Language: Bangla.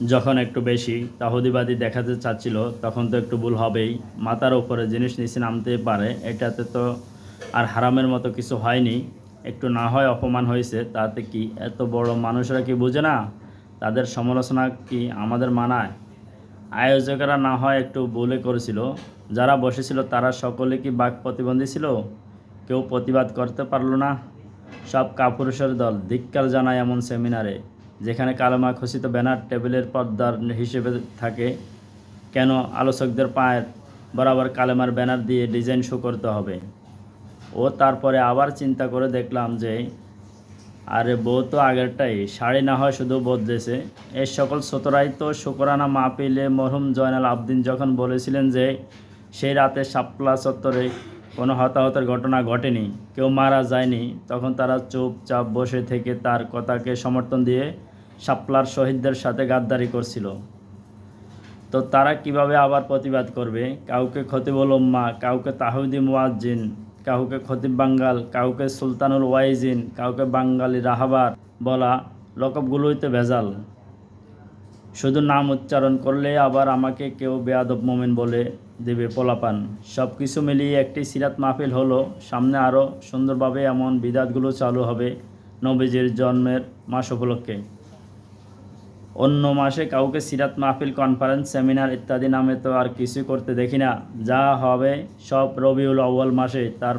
যখন একটু বেশি তাহুদিবাদী দেখাতে চাচ্ছিল, তখন তো একটু ভুল হবেই। মাথার উপরে জিনিস নিচে নামতে পারে, এটাতে তো আর হারামের মতো কিছু হয়নি। একটু না হয় অপমান হয়েছে, তাতে কি এত বড় মানুষরা কি বোঝে না? তাদের সমালোচনা কি আমাদের মানায়? আয়োজকেরা না হয় একটু বলে করেছিল। যারা বসেছিল, তারা সকলে কি বাক প্রতিবন্ধী ছিল? কেউ প্রতিবাদ করতে পারল না? সব কাপুরুষের দল, ধিক্কার জানায় এমন সেমিনারে। যেখানে কালেমা খচিত ব্যানার, টেবিলের পর্দার হিসেবে থাকে, কেন আলোচকদের পায়ের বরাবর কালেমার ব্যানার দিয়ে ডিজাইন শো করতে হবে? ও তারপরে আবার চিন্তা করে দেখলাম যে, আরে বউ তো আগেরটাই, শাড়ি না হয় শুধু বদলেছে। এর সকল সতরাই তো শুকরানা মা মাহপিলে মরহুম জয়নাল আবদিন যখন বলেছিলেন যে, সেই রাতে শাপলা চত্বরে কোনো হতাহতের ঘটনা ঘটেনি, কেউ মারা যায়নি, তখন তারা চুপচাপ বসে থেকে তার কথাকে সমর্থন দিয়ে শাপলার শহীদদের সাথে গাদ্দারি করছিল। তো তারা কীভাবে আবার প্রতিবাদ করবে? কাউকে খতিবুল উম্মা, কাউকে তাহিদি মুয়াজ্জিন, কাউকে খতিব বাঙ্গাল, কাউকে সুলতানুল ওয়াইজিন, কাউকে বাঙ্গালি রাহাবার বলা লকবগুলোই তো ভেজাল। শুধু নাম উচ্চারণ করলে আবার আমাকে কেউ বেয়াদব মোমেন বলে দেবে পোলাপান। সব কিছু মিলিয়ে একটি সিরাত মাহফিল হলো। সামনে আরও সুন্দরভাবে এমন বিদাতগুলো চালু হবে নবীজির জন্মের মাস উপলক্ষে। অন্য মাসে কাউকে সিরাত মাহফিল কনফারেন্স সেমিনার ইত্যাদি নামে তো আর কিছু করতে দেখি না। যা হবে সব রবিউল আউ্য়াল মাসে, তার